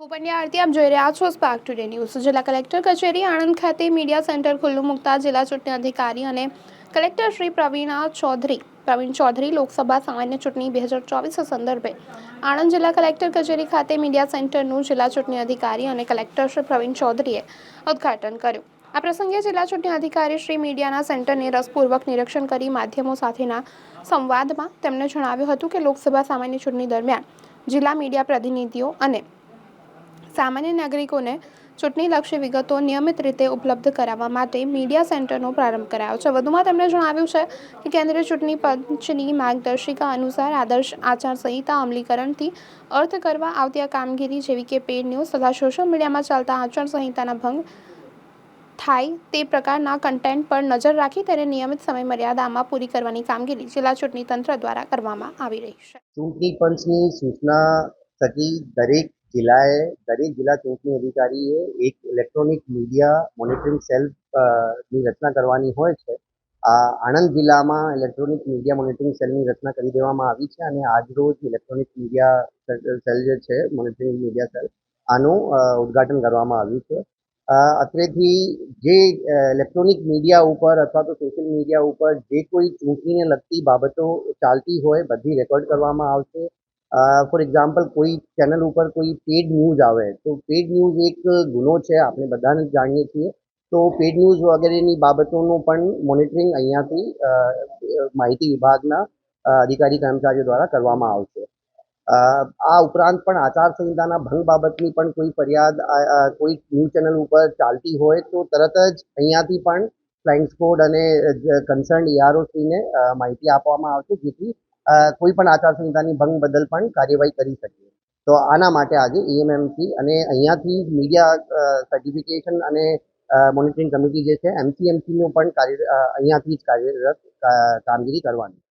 હું પંડ્યા આરતી, આપ જોઈ રહ્યા છો સ્પાર્ક ટુડે ન્યૂઝ જિલ્લા કલેક્ટર કચેરી, આણંદ ખાતે મીડિયા સેન્ટર ખુલ્લું મૂકતા જિલ્લા ચૂંટણી અધિકારી અને કલેક્ટર શ્રી પ્રવીણા ચૌધરી, પ્રવીણ ચૌધરી લોકસભા સામાન્ય ચૂંટણી બે હજાર ચોવીસ સંદર્ભે આણંદ જિલ્લા કલેક્ટર કચેરી ખાતે મીડિયા સેન્ટરનું જિલ્લા ચૂંટણી અધિકારી અને કલેક્ટર શ્રી પ્રવીણ ચૌધરીએ ઉદ્ઘાટન કર્યું. આ પ્રસંગે જિલ્લા ચૂંટણી અધિકારી શ્રી મીડિયાના સેન્ટરને રસપૂર્વક નિરીક્ષણ કરી માધ્યમો સાથેના સંવાદમાં તેમણે જણાવ્યું હતું કે લોકસભા સામાન્ય ચૂંટણી દરમિયાન જિલ્લા મીડિયા પ્રતિનિધિઓ અને સામાન્ય નાગરિકોને ચૂંટણીલક્ષી વિગતો નિયમિત રીતે ઉપલબ્ધ કરાવવા માટે મીડિયા સેન્ટરનો પ્રારંભ કરાયો છે. વધુમાં તેમણે જણાવ્યું છે કે કેન્દ્રીય ચૂંટણી પંચની માર્ગદર્શિકા અનુસાર આદર્શ આચારસંહિતા અમલીકરણથી અર્થ કરવા આવતી આ કામગીરી જેવી કે પેડ ન્યૂઝ તથા સોશિયલ મીડિયામાં ચાલતા આચારસંહિતાના ભંગ થાય તે પ્રકારના કન્ટેન્ટ પર નજર રાખી તેને નિયમિત સમય મર્યાદામાં પૂરી કરવાની કામગીરી જિલ્લા ચૂંટણી તંત્ર દ્વારા કરવામાં આવી રહી છે. ચૂંટણી પંચની સૂચના થકી દરેક જિલ્લાએ દરેક જિલ્લા ચૂંટણી અધિકારીએ એક ઇલેક્ટ્રોનિક મીડિયા મોનિટરિંગ સેલની રચના કરવાની હોય છે. આ આણંદ જિલ્લામાં ઇલેક્ટ્રોનિક મીડિયા મોનિટરિંગ સેલની રચના કરી દેવામાં આવી છે અને આજરોજ ઇલેક્ટ્રોનિક મીડિયા સેલ જે છે મોનિટરિંગ મીડિયા સેલ આનું ઉદ્ઘાટન કરવામાં આવ્યું છે. અત્રેથી જે ઇલેક્ટ્રોનિક મીડિયા ઉપર અથવા તો સોશિયલ મીડિયા ઉપર જે કોઈ ચૂંટણીને લગતી બાબતો ચાલતી હોય, બધી રેકોર્ડ કરવામાં આવશે. ફોર એક્ઝામ્પલ કોઈ ચેનલ ઉપર કોઈ પેડ ન્યૂઝ આવે, તો પેડ ન્યૂઝ એક ગુનો છે, આપણે બધાને જાણીએ છીએ. તો પેડ ન્યૂઝ વગેરેની બાબતોનું પણ મોનિટરિંગ અહીંયાથી માહિતી વિભાગના અધિકારી કર્મચારીઓ દ્વારા કરવામાં આવશે. આ ઉપરાંત પણ આચારસંહિતાના ભંગ બાબતની પણ કોઈ ફરિયાદ કોઈ ન્યૂઝ ચેનલ ઉપર ચાલતી હોય, તો તરત જ અહીંયાથી પણ ફ્લાઇંગ સ્કોડ અને કન્સર્ન ઈઆરઓસીને માહિતી આપવામાં આવશે, જેથી કોઈ પણ આચારસંહિતાની ભંગ બદલ પણ કાર્યવાહી કરી શકીએ. તો આના માટે આજે એએમએમસી અને અહીંયાથી મીડિયા સર્ટિફિકેશન અને મોનિટરિંગ કમિટી જે છે એમસીએમસીનું પણ કાર્ય અહીંયાથી જ કાર્યરત કામગીરી કરવાની.